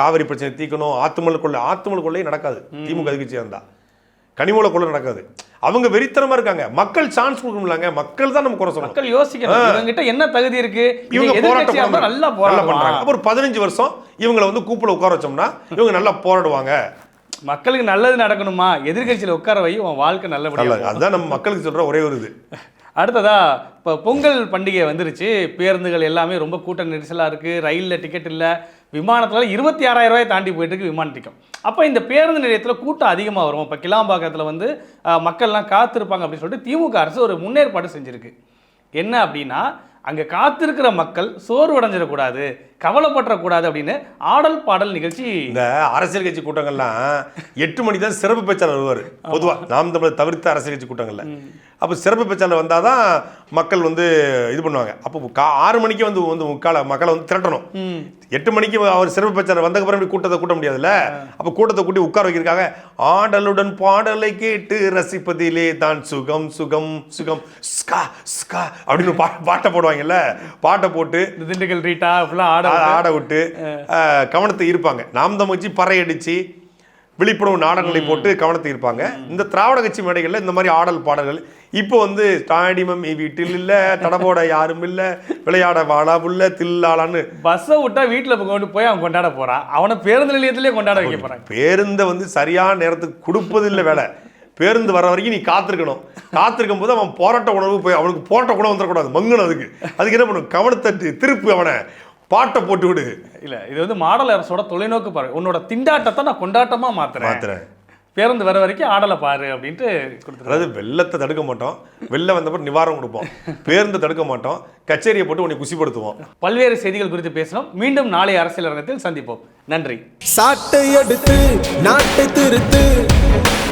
காவிரி பிரச்சனை தீர்க்கணும். ஆத்துமல் கொள்ளை ஆத்துமல் நடக்காது. திமுக எதிர்க்கட்சியாக இருந்தால் கனிமூல கொள்ள நடக்காது. அவங்க வெறித்தனமா இருக்காங்க. மக்கள் சான்ஸ் கொடுக்கணும்லாங்க மக்கள் தான் நம்ம குறை சொல்லணும். மக்கள் யோசிக்கணும். இவங்கிட்ட என்ன தகுதி இருக்கு? இவங்க இவங்க போராட்டம் நல்லா நல்லா பண்றாங்க. போராடுறாங்க அப்ப ஒரு பதினஞ்சு வருஷம் இவங்களை வந்து கூப்பிட உட்கார வச்சோம்னா இவங்க நல்லா போராடுவாங்க. மக்களுக்கு நல்லது நடக்கணுமா? எதிர்க்கட்சியில உட்கார வை உன் வாழ்க்கை நல்லபடியா நல்லது. அதுதான் நம்ம மக்களுக்கு சொல்ற ஒரே ஒரு இது. அடுத்ததா இப்போ பொங்கல் பண்டிகை வந்துருச்சு. பேருந்துகள் எல்லாமே ரொம்ப கூட்ட நெரிசலாக இருக்குது ரயிலில் டிக்கெட் இல்லை. விமானத்தில் இருபத்தி ஆறாயிரம் ரூபாய் தாண்டி போயிட்டு இருக்கு விமான டிக்கெட் அப்போ இந்த பேருந்து நிலையத்தில் கூட்டம் அதிகமாக வரும். இப்போ கிளாம்பாக்கத்தில் வந்து மக்கள்லாம் காத்திருப்பாங்க அப்படின்னு சொல்லிட்டு திமுக அரசு ஒரு முன்னேற்பாடு செஞ்சுருக்கு. என்ன அப்படின்னா அங்கே காத்திருக்கிற மக்கள் சோர்வடைஞ்சிடக்கூடாது. கவலைப்பட்டுறக்கூடாது அப்படின்னு ஆடல் பாடல் நிகழ்ச்சி. இந்த அரசியல் கட்சி கூட்டங்கள்லாம் எட்டு மணி தான் சிறப்பு பேச்சாளர் வருவார். பொதுவா நாம் தமிழர் தவிர்த்த அரசியல் கட்சி கூட்டங்கள்ல. அப்போ சிறப்பு பேச்சாளர் வந்தாதான் மக்கள் வந்து இது பண்ணுவாங்க. அப்போ கா ஆறு மணிக்கு வந்து வந்து முக்கால மக்களை வந்து திரட்டணும். எட்டு மணிக்கு அவர் சிறப்பு பேச்சாளர் வந்ததுக்கப்புறம் இப்படி கூட்டத்தை கூட்ட முடியாதுல்ல? அப்போ கூட்டத்தை கூட்டி உட்கார வைக்கிறதுக்காக ஆடலுடன் பாடலை கேட்டு ரசிப்பதிலே தான் சுகம் சுகம் சுகம். ஸ்கா ஸ்கா அப்படின்னு பா பாட்டை போடுவாங்கல்ல? பாட்டை போட்டு திண்டுக்கல் ரீட்டா ஃபுல்லாக ஆட ஆட விட்டு கவனத்தை ஈர்ப்பாங்க. நாம் தமிழ்ச்சி பறை அடிச்சு விழிப்புணர்வு நாடகங்களை போட்டு கவனத்தை ஈர்ப்பாங்க. இந்த திராவிட கட்சி மேடைகள்ல இந்த மாதிரி ஆடல் பாடல்கள் இப்போ வந்து தாடி மம்மி வீட்டில் இல்ல தடபோட யாரும் இல்ல விளையாட வாழா புள்ள தில்லாளான்னு. பஸ்ஸை விட்டா வீட்டில் கொண்டு போய் அவன் கொண்டாட போறான் அவனை பேருந்து நிலையத்திலே கொண்டாட வைக்க போறாங்க. பேருந்தை வந்து சரியான நேரத்துக்கு கொடுப்பதில்லை வேலை. பேருந்து வர வரைக்கும் நீ காத்திருக்கணும். காத்திருக்கும் போது அவன் போராட்ட உணர்வு போய் அவனுக்கு போராட்ட குணம் வந்துடக்கூடாது. மங்கணும் அதுக்கு. அதுக்கு என்ன பண்ணும்? கவனத்தை திருப்பு அவனை. பாட்டை போட்டு விடு. இல்ல இது வந்து மாடல் அரசோட தொலைநோக்கு பாரு உன்னோட திண்டாட்டத்தை நான் கொண்டாட்டமா மாத்துறேன். மாத்துறேன். பேருந்து வர வரைக்கும் ஆடலை பாரு அப்படின்ட்டு கொடுத்துருக்காரு அதாவது வெள்ளத்தை தடுக்க மாட்டோம். வெள்ளம் வந்தப்பறம் நிவாரணம் கொடுப்போம். பேருந்தை தடுக்க மாட்டோம். கச்சேரியை போட்டு உன்னை குசிப்படுத்துவோம். பல்வேறு செய்திகள் குறித்து பேசணும். மீண்டும் நாளை அரசியல் அரங்கத்தில் சந்திப்போம். நன்றி. சாட்டை எடுத்து நாட்டை திருத்து.